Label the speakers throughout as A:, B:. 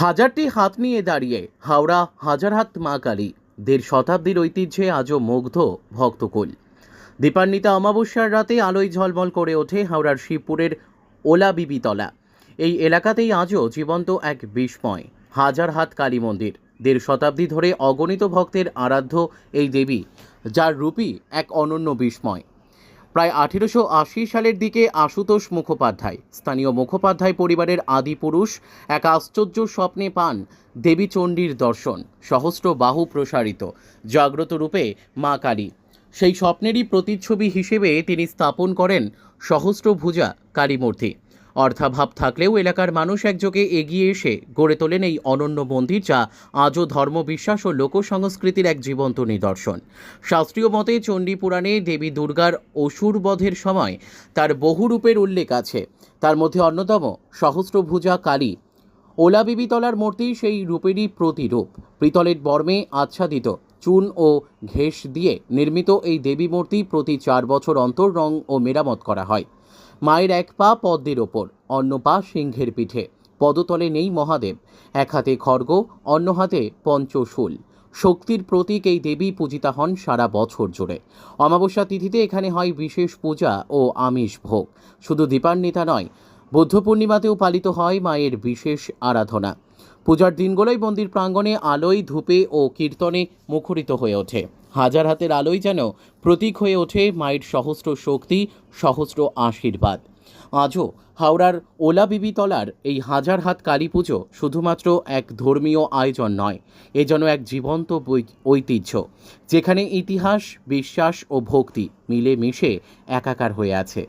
A: হাজারটি হাত নিয়ে দাঁড়িয়ে হাওড়া হাজারহাট মা কালী দেড় শতাব্দীর ঐতিহ্যে আজও মুগ্ধ ভক্তকুল দীপান্বিতা অমাবস্যার রাতে আলোয় ঝলমল করে ওঠে হাওড়ার শিবপুরের ওলা বিবিতলা। এই এলাকাতেই আজও জীবন্ত এক বিস্ময়, হাজার হাত কালী মন্দির, দেড় শতাব্দী ধরে অগণিত ভক্তের আরাধ্য এই দেবী, যার রূপই এক অনন্য বিস্ময়। প্রায় আঠেরোশো আশি সালের দিকে আশুতোষ মুখোপাধ্যায়। স্থানীয় মুখোপাধ্যায় পরিবারের আদি পুরুষ, এক আশ্চর্য স্বপ্নে পান দেবী চণ্ডীর দর্শন, সহস্র বাহু প্রসারিত, জাগ্রত রূপে মা কালী। সেই স্বপ্নেরই প্রতিচ্ছবি হিসেবে তিনি স্থাপন করেন সহস্রভুজা ভুজা মূর্তি অর্থাভাব থাকলেও এলাকার মানুষ একযোগে এগিয়ে এসে গড়ে তোলেন এই অনন্য মন্দির, যা আজও ধর্মবিশ্বাস ও লোকসংস্কৃতির এক জীবন্ত নিদর্শন। শাস্ত্রীয় মতে চণ্ডী পুরাণে দেবী দুর্গার অসুর বধের সময় তার বহু রূপের উল্লেখ আছে। তার মধ্যে অন্যতম সহস্রভুজা কালী। ওলা বিবিতলার মূর্তি সেই রূপেরই প্রতিরূপ। পিতলের বর্মে আচ্ছাদিত চুন ও ঘেঁষ দিয়ে নির্মিত এই দেবী মূর্তি প্রতি চার বছর অন্তর রং ও মেরামত করা হয়। মায়ের এক পা পদ্মের ওপর, অন্য পা সিংহের পিঠে। পদতলে নেই মহাদেব, এক হাতে খড়গ অন্য হাতে পঞ্চশূল। শক্তির প্রতীক এই দেবী পূজিতা হন সারা বছর জুড়ে। অমাবস্যা তিথিতে এখানে হয় বিশেষ পূজা ও আমিষ ভোগ। শুধু দীপান্বিতা নয়, বুদ্ধ পূর্ণিমাতেও পালিত হয় মায়ের বিশেষ আরাধনা। পূজার দিনগুলোই মন্দির প্রাঙ্গণে আলোয় ধূপে ও কীর্তনে মুখরিত হয়ে ওঠে। হাজার হাতের আলোয় যেন প্রতীক হয়ে ওঠে মায়ের সহস্র শক্তি, সহস্র আশীর্বাদ। আজও হাওড়ার ওলা বিবিতলার এই হাজার হাত কালী পুজো শুধুমাত্র এক ধর্মীয় আয়োজন নয়, এ যেন এক জীবন্ত ঐতিহ্য, যেখানে ইতিহাস, বিশ্বাস ও ভক্তি মিলে মিশে একাকার হয়ে আছে।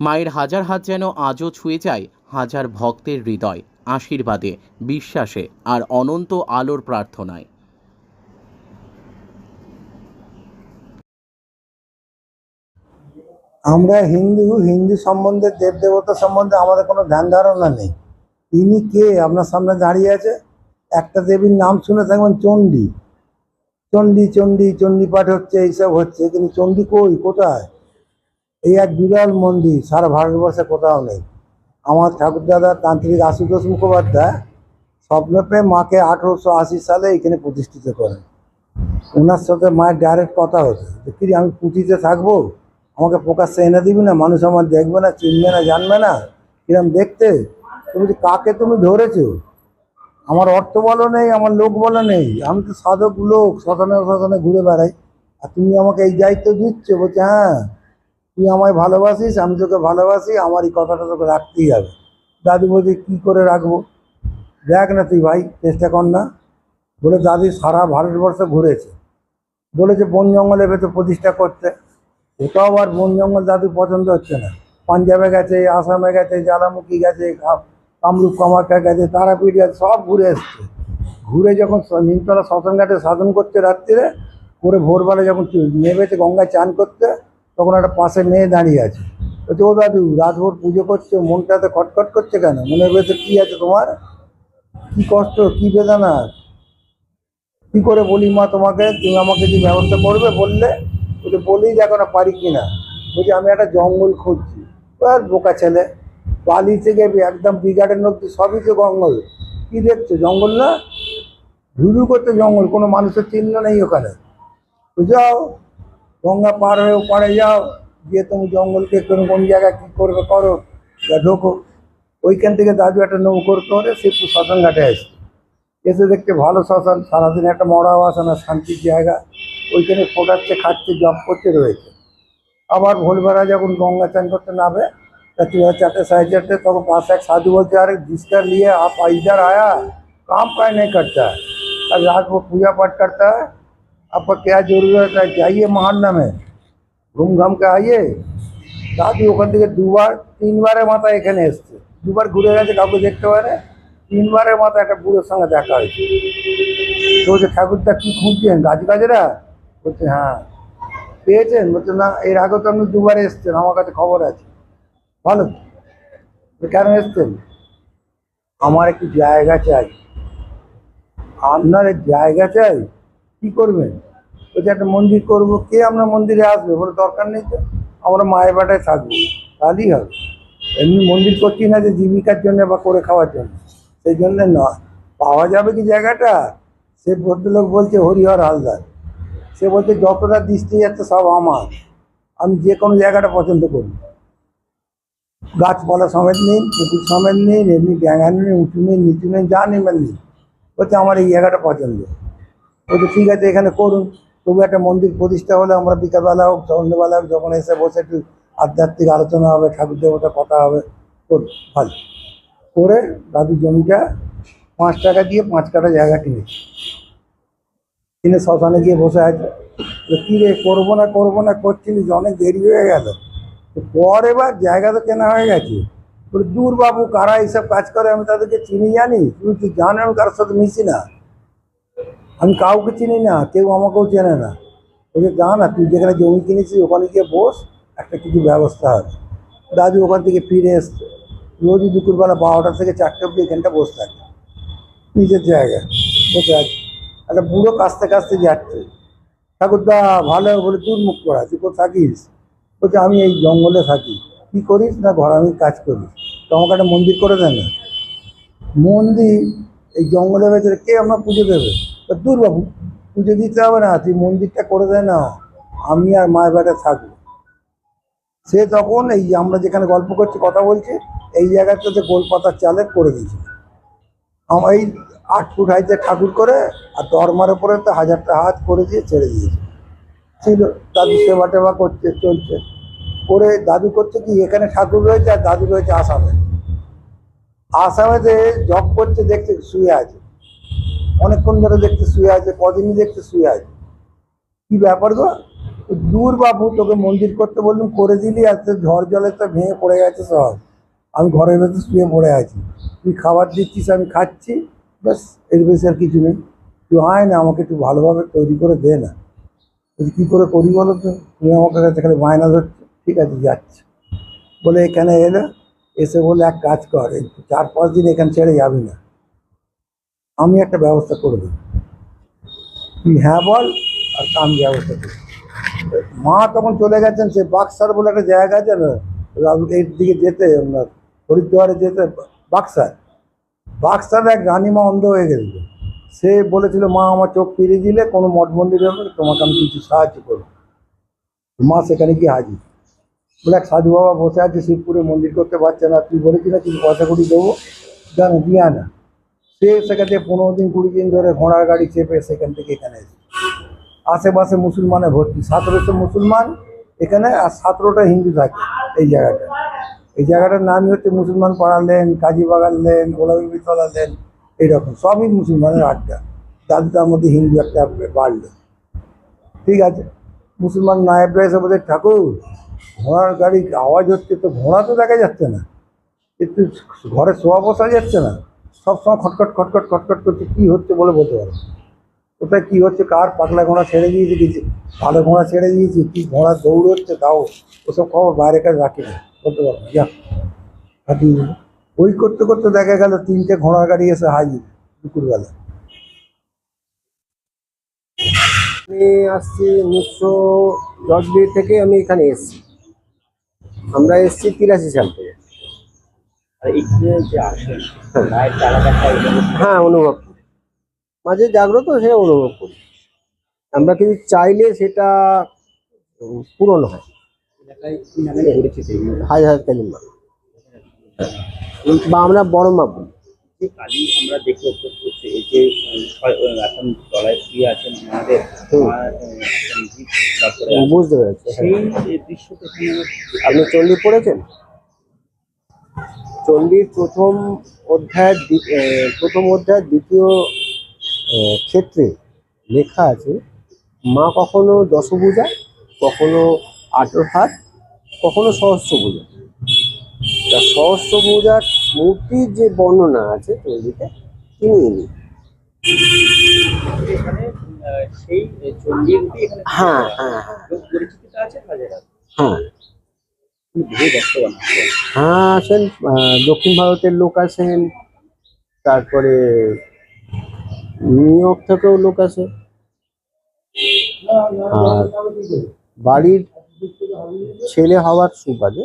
A: মায়ের হাজার হাত যেন আজও ছুঁয়ে যায় হাজার ভক্তের হৃদয়, আশীর্বাদে, বিশ্বাসে আর অনন্ত আলোর প্রার্থনায়।
B: আমরা হিন্দু হিন্দু সম্বন্ধে দেব দেবতা সম্বন্ধে আমাদের কোনো ধ্যান ধারণা নেই। ইনি কে? আপনার সামনে দাঁড়িয়ে আছে। একটা দেবীর নাম শুনে থাকবেন, চণ্ডী। চণ্ডী চণ্ডী চণ্ডী পাঠ হচ্ছে, এইসব হচ্ছে। কিন্তু চণ্ডী কই? কোথায়? এই এক বিরল মন্দির, সারা ভারতবর্ষে কোথাও নেই। আমার ঠাকুরদাদা তান্ত্রিক আশুতোষ মুখোপাধ্যায় স্বপ্নে পেয়ে মাকে আঠেরোশো আশি সালে এখানে প্রতিষ্ঠিত করেন। ওনার সাথে মায়ের ডাইরেক্ট কথা হতো যে কি আমি পুঁথিতে থাকব? আমাকে প্রকাশ্যে এনে দিবি না, মানুষ আমার দেখবে না, চিনবে না, জানবে না। কিরম দেখতে? তুমি যে কাকে তুমি ধরেছো? আমার অর্থ বলো নেই, আমার লোক বলো নেই। আমি তো সাধক লোক, শ্মশানে শ্মশানে ঘুরে বেড়াই। আর তুমি আমাকে এই দায়িত্ব দিচ্ছ, বলছে হ্যাঁ তুই আমায় ভালোবাসিস, আমি তোকে ভালোবাসি আমার এই কথাটা তোকে রাখতেই হবে। দাদু বলছে, কী করে রাখব? দেখ না তুই ভাই, চেষ্টা কর না। বলে, দাদি সারা ভারতবর্ষ ঘুরেছে। বলেছে, বন জঙ্গলে ভেতর প্রতিষ্ঠা করতে। ওটাও আবার বন জঙ্গল দাদু পছন্দ হচ্ছে না। পাঞ্জাবে গেছে, আসামে গেছে, জ্বালামুখী গেছে কামরূপ, কামাখ্যা গেছে, তারাপীঠ গেছে, সব ঘুরে এসছে। ঘুরে যখন নিমতলা শ্মশানঘাটে সাধন করছে রাত্রিরে, করে ভোরবেলা যখন নেমেছে গঙ্গায় চান করতে, তখন একটা পাশে মেয়ে দাঁড়িয়ে আছে। বলছে, ও দাদু, রাতভোর পুজো করছে, মনটাতে খটখট করছে কেন? মনের ভেতর কী আছে তোমার? কি কষ্ট, কি বেদনা? কি করে বলি মা তোমাকে? তুমি আমাকে যে ব্যবস্থা করবে বললে বলছে বলেই দেখো না, পারি কি না? বলছি, আমি একটা জঙ্গল খুঁজছি। আর বোকা ছেলে। বালি থেকে একদম বিঘাটের মধ্যে সবই তো জঙ্গল। কি দেখছ, জঙ্গল না? ধুধু করতে জঙ্গল, কোনো মানুষের চিহ্ন নেই ওখানে। যাও, গঙ্গা পার হয়ে ওপারে যাও, গিয়ে তুমি জঙ্গলকে কোন কোন জায়গায় কী করবে করো, যা ঢোকো। ওইখান থেকে দাদু একটা নৌকর করে শিবপুর শ্মশান ঘাটে আসছে এসে দেখতে ভালো শ্মশান, সারাদিন একটা মরাও আসে না, শান্তির জায়গা। ওইখানে ফোটাচ্ছে খাচ্ছে জব করতে রয়েছে আবার ভোরবেলা যখন গঙ্গা চান করতে নামে चुहा चारटे साढ़े चारटे तो पास एक साधु बोलते यार जिसका लिए आप इधर आया काम का नहीं करता है अब रात को पूजा पाठ करता है आपका क्या जरूरत है जाइए महान्ना में ঘুম ঘাম কে আইয়ে দাদু ওখান থেকে দুবার তিনবারের মাথা এখানে এসছে দুবার ঘুরে গেছে কাউকে দেখতে পারে তিনবারের মাথা একটা বুড়োর সঙ্গে দেখা হয়েছে তো বলছে ঠাকুরদা কি খুঁজছেন গাছ গাছরা বলছে হ্যাঁ। পেয়েছেন? বলছে, না, এর আগে তো আপনি দুবার এসছেন, আমার কাছে খবর আছে। ভালো কেন এসছেন? আমার একটু জায়গা চাই। আপনার জায়গা চাই? কি করবেন? বলছে, একটা মন্দির করব। কে আমরা মন্দিরে আসবে? বলে, দরকার নেই তো, আমরা মায়ের বাটায় থাকব। তাহলেই হবে। এমনি মন্দির করছি না যে জীবিকার জন্য বা করে খাওয়ার জন্য। সেই জন্য নয় পাওয়া যাবে কি জায়গাটা? সে ভদ্রলোক বলছে, হরিহর হালদার। সে বলছে, যতটা দৃষ্টি যাচ্ছে সব আমার। আমি যে কোনো জায়গাটা পছন্দ করি। গাছপালা সমেত নিন পুকুর সমেত নিন এমনি ড্যাঙা নিন উঁচু নিন নিচু নিন যা নেবেন নিন বলছে, আমার এই জায়গাটা পছন্দ। বলছে, ঠিক আছে, এখানে করুন। তবু একটা মন্দির প্রতিষ্ঠা হলে আমরা বিকালবেলা হোক, সন্ধ্যেবেলা হোক, যখন এসে বসে একটু আধ্যাত্মিক আলোচনা হবে ঠাকুর দেবতা কথা হবে, করুন, ভালো। করে দাদু জমিটা পাঁচ টাকা দিয়ে পাঁচ কাটা জায়গা কিনেছি। কিনে শ্মশানে গিয়ে বসে আছে। কী রে, করব না করব না করছিলিস অনেক দেরি হয়ে গেল। পর এবার জায়গা তো কেনা হয়ে গেছে। বলে, দূর বাবু, কারা এইসব কাজ করে? আমি তাদেরকে চিনি জানি তুমি কি জানো আমি কারোর সাথে মিশি না? আমি কাউকে চিনি না, কেউ আমাকেও চেনে না। বলছে, যা না, তুই যেখানে জমি কিনেছিস, ওখানে গিয়ে বস, একটা কিছু ব্যবস্থা হবে দাদু ওখান থেকে ফিরে এসছে। রোজই দুপুরবেলা বারোটা থেকে চারটে অব্দি এখানটা বসে থাকে। নিজের জায়গায়। বসে আছে। একটা বুড়ো কাস্তে কাস্তে যাচ্ছে। ঠাকুরদা, ভালো বলে দূর মুখ করা তুই কোথায় থাকিস? বলছে, আমি এই জঙ্গলে থাকি। কি করিস না ঘর? আমি কাজ করি। তো আমাকে একটা মন্দির করে দেন মন্দির, এই জঙ্গলের ভেতরে কে আমরা পুজো দেবে? তো দূর বাবু পুজো দিতে হবে না, তুই মন্দিরটা করে দে না। আমি আর মায়ের বেটা থাকব। সে তখন এই আমরা যেখানে গল্প করছি, কথা বলছি, এই জায়গাটাতে গোলপাতার চালে করে আমার এই আট ফুট হাইতে ঠাকুর করে আর দরমার উপরে তো হাজারটা হাত করে দিয়ে ছেড়ে দিয়েছে। ছিল, দাদু সেবা টেবা করছে, চলছে। করে দাদু করছে কি, এখানে ঠাকুর রয়েছে আর দাদু রয়েছে আসামে। আসামেতে জব করছে দেখতে শুয়ে আছে। অনেকক্ষণ ধরে দেখতে শুয়ে আছে, কদিনই দেখতে শুয়ে আছে। কি ব্যাপার গো? দূর বাবু, তোকে মন্দির করতে বললাম, করে দিলি তোর ঝড় জলে তো ভেঙে পড়ে গেছে সব। আমি ঘরের ভেতর শুয়ে পড়ে আছি। তুই খাবার দিচ্ছিস, আমি খাচ্ছি। ব্যাস, এর বেশি আর কিছু নেই। তুই আয় না, আমাকে একটু ভালোভাবে তৈরি করে দে না। বলছি, কী করে করি বলো তো? তুমি আমাকে কাছে খালি বায়না ধরছো। ঠিক আছে, যাচ্ছি। বলে, এখানে এলে এসে বলে এক কাজ কর চার পাঁচ দিন এখানে ছেড়ে যাবি না। আমি একটা ব্যবস্থা করে দেব। তুই হ্যাঁ বল, আর আমি ব্যবস্থা করি। মা তখন চলে গেছেন, সে বাক্সার বলে একটা জায়গা আছে না এর দিকে যেতে আপনার হরিদ্বারে যেতে বাক্সার বাক্সার এক রানীমা অন্ধ হয়ে গেছিল। সে বলেছিল, মা, আমার চোখ ফিরিয়ে দিলে কোনো মঠ মন্দির হবে তোমাকে আমি কিছু সাহায্য করব। মা সেখানে গিয়ে হাজির। বলে, এক সাধু বাবা বসে আছে শিবপুরে মন্দির করতে পারছে না। তুই বলেছি না, কিছু পয়সা কুড়ি দেবো? জানো, দিয়া না সে সেখান থেকে পনেরো দিন, কুড়ি দিন ধরে ঘোড়ার গাড়ি চেপে সেখান থেকে এখানে এসে। আশেপাশে মুসলমানে ভর্তি, সতেরোশো মুসলমান এখানে আর সতেরোটা হিন্দু থাকে এই জায়গাটা। এই জায়গাটার নামই হচ্ছে মুসলমান পাড়া লেন, কাজী বাগান লেন গোলাপীতলা লেন, এইরকম। সবই মুসলমানের আড্ডা। দাদু তার মধ্যে হিন্দু একটা বাড়লো। ঠিক আছে? মুসলমান নায়েবরা এসে বলছে, ঠাকুর, ঘোড়ার গাড়ি আওয়াজ হচ্ছে তো, ঘোড়া তো দেখা যাচ্ছে না। একটু ঘরে শোয়া বসা যাচ্ছে না। সবসময় খটখট খটখট খটখট করছে। কী হচ্ছে বলে বলতে পারো কোথায় কী হচ্ছে? কার পাতলা ঘোড়া ছেড়ে দিয়েছে কিছু? ভালো ঘোড়া ছেড়ে দিয়েছে? কি ঘোড়া দৌড় হচ্ছে তাও ওসব খবর বাইরে কাছে রাখি না। বলতে পারব না যা হাঁটিয়ে দিল। ওই করতে করতে দেখা গেল তিনটে ঘোড়ার গাড়ি এসে হাজির দুপুরবেলা।
C: আমি আসছি উনিশশো দশ বিয়ে থেকে আমি এখানে এসেছি। আমরা এসেছি তিরাশি সাল থেকে।
D: আর এখানে যে আসেন গায়ের চালাকাটা এগুলো
C: হ্যাঁ অনুভব করি। মাঝে জাগ্রত সে অনুভব করি। আমরা কিন্তু চাইলে সেটা পূরণ হয়। হাজার হাজার কালিমা। বা আমরা বড় মা বলি
D: কালী আমরা দেখে করছি এই যে এখন তলায় শুয়ে আছেন আমাদের
C: বুঝতে পেরেছি।
D: সেই দৃশ্যটা
C: আপনি চণ্ডী পড়েছেন? চণ্ডীর প্রথম অধ্যায়ের প্রথম অধ্যায়ের দ্বিতীয় ক্ষেত্রে লেখা আছে মা কখনো দশভুজা কখনো আঠেরো হাত কখনো সহস্রভুজা তা সহস্র পূজার মূর্তির যে বর্ণনা আছে চণ্ডীতে তিনি ইনি। হ্যাঁ হ্যাঁ হ্যাঁ
D: আছে
C: হ্যাঁ হ্যাঁ আসেন দক্ষিণ ভারতের লোক আসেন তারপরে নিউ ইয়র্ক থেকেও লোক আসে আর বাড়ির ছেলে হওয়ার সুবাদে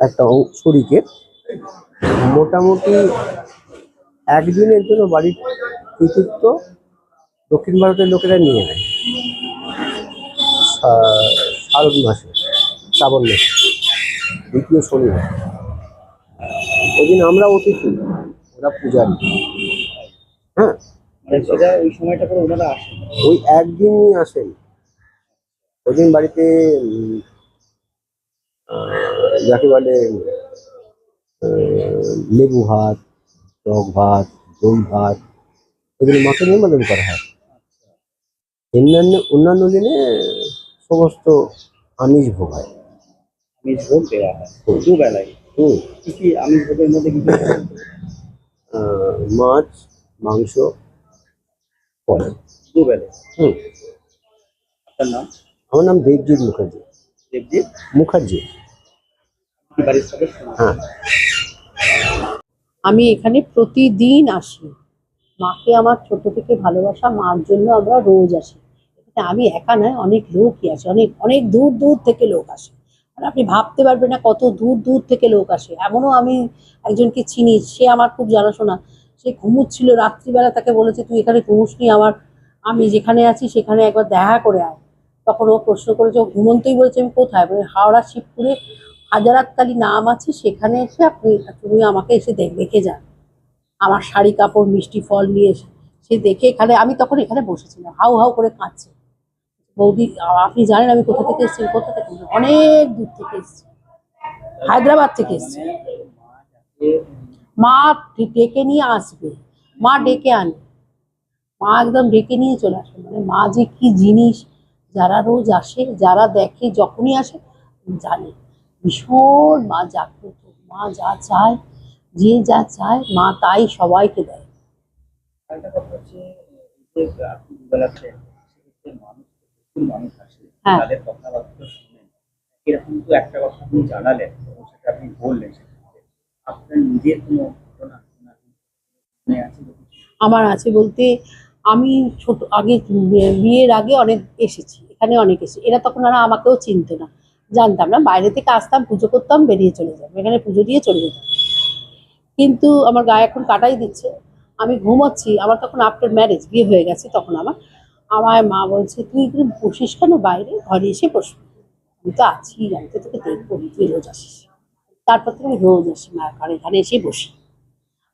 C: একটা শরিকের মোটামুটি একদিনের জন্য বাড়ির কৃতিত্ব দক্ষিণ ভারতের লোকেরা নিয়ে নেয়। শা- শারদ মাসে শ্রাবণ মাসে দ্বিতীয় শনিবার। ওই দিন আমরা অতিথি ওরা পূজারি। হ্যাঁ?
D: মানে সেটা ওই সময়টা করে ওনারা আসেন।
C: ওই একদিনই আসেন। ওদিন বাড়িতে যাকে বলে লেবু ভাত টক ভাত দই ভাত এগুলো মাকে নিবেদন করা হয়। অন্যান্য অন্যান্য দিনে সমস্ত আমিষ ভোগ হয়।
D: আমিষ ভোগ দেওয়া হয়। দুবেলায়।
C: হুম।
D: কি কি আমিষ ভোগের মধ্যে কি
C: মাছ মাংস পরে
D: দুবেলায়।
C: হুম।
D: আপনার নাম?
C: আমার নাম দেবজিৎ মুখার্জি।
D: দেবজিৎ?
C: মুখার্জি। হ্যাঁ।
E: আমি এখানে প্রতিদিন আসি। মাকে আমার ছোট থেকে ভালোবাসা মার জন্য আমরা রোজ আসি। আমি একা নয় অনেক লোকই আসে অনেক অনেক দূর দূর থেকে লোক আসে। আর আপনি ভাবতে পারবেন না কত দূর দূর থেকে লোক আসে। এমনও আমি একজনকে চিনি সে আমার খুব জানাশোনা। সে ঘুমুচ্ছিল রাত্রিবেলা তাকে বলেছে তুই এখানে ঘুমুসনি আমার আমি যেখানে আছি সেখানে একবার দেখা করে আয়। তখন ও প্রশ্ন করেছে, ও ঘুমন্তই বলেছে, আমি কোথায়? বলে, হাওড়া, শিবপুরে হাজারাতকালী নাম আছে, সেখানে এসে আপনি, তুমি আমাকে এসে দেখ দেখে যান। আমার শাড়ি, কাপড়, মিষ্টি, ফল নিয়ে এসে, সে দেখে এখানে, আমি তখন এখানে বসেছিলাম, হাউ হাউ করে কাঁদছে। বৌদি আপনি জানেন আমি কোথা থেকে এসেছি কোথা থেকে অনেক দূর থেকে এসেছি। হায়দ্রাবাদ থেকে এসেছি। মা ডেকে নিয়ে আসবে, মা ডেকে আনে মা একদম ডেকে নিয়ে চলে আসবে মানে মা যে কি জিনিস যারা রোজ আসে যারা দেখে যখনই আসে জানে। ভীষণ মা জাগ্রত মা যা চায় যে যা চায় মা তাই সবাইকে দেয়। হ্যাঁ।
D: তাদের কথাবার্তা শুনেন এরকম তো একটা কথা আপনি জানালেন সেটা আপনি বললেন আপনার নিজের কোনো ঘটনা শোনা আছে তো কিছু?
E: আমার আছে বলতে আমি ছোট আগে বিয়ের আগে অনেক এসেছি। এখানে অনেক এসে এরা তখন আর আমাকেও চিনতো না। জানতাম না, বাইরে থেকে আসতাম, পুজো করতাম, বেরিয়ে চলে যেতাম। এখানে পুজো দিয়ে চলে যেতাম। কিন্তু আমার গায়ে এখন কাটাই দিচ্ছে। আমি ঘুমাচ্ছি, আমার তখন আফটার ম্যারেজ বিয়ে হয়ে গেছে তখন আমার। আমার মা বলছে, তুই এখানে বসিস কেন বাইরে? ঘরে এসে বসবি আমি তো আছি, আমি তো তোকে দেখব তুই রোজ আসিস। তারপর থেকে আমি রোজ আসি মায়ের ঘরে, এখানে এসে বসি।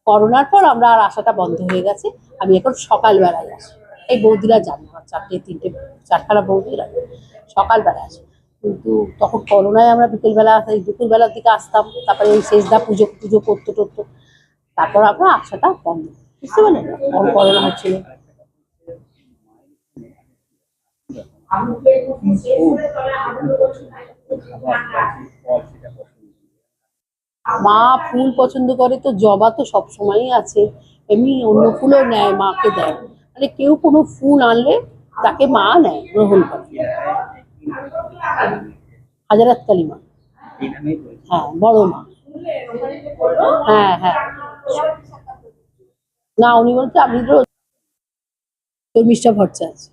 E: করোনার পর আমরা আর আসাটা বন্ধ হয়ে গেছে। আমি এখন সকালবেলায় আসি। এই বৌদিরা জানে, আমার চারটে, তিনটে, চারখানা বৌদিরা সকালবেলা আসে। কিন্তু তখন করোনায় আমরা বিকেলবেলা দুপুরবেলার দিকে আসতাম, তারপরে ওই শেষদা পুজো পুজো করতো টরতো। তারপর আমরা আসাটা বন্ধ। বুঝতে পারলেন? করোনা হচ্ছিল। মা ফুল পছন্দ করে তো, জবা তো সব সময়ই আছে। এমনি অন্য ফুলও নেয়, মাকে দেয়। মানে কেউ কোনো ফুল আনলে তাকে মা নেয়, গ্রহণ করে। হাজারাত কালী মা হ্যাঁ বড় মা। হ্যাঁ হ্যাঁ। না, উনি বলতে আমি তো ভরচা আছে।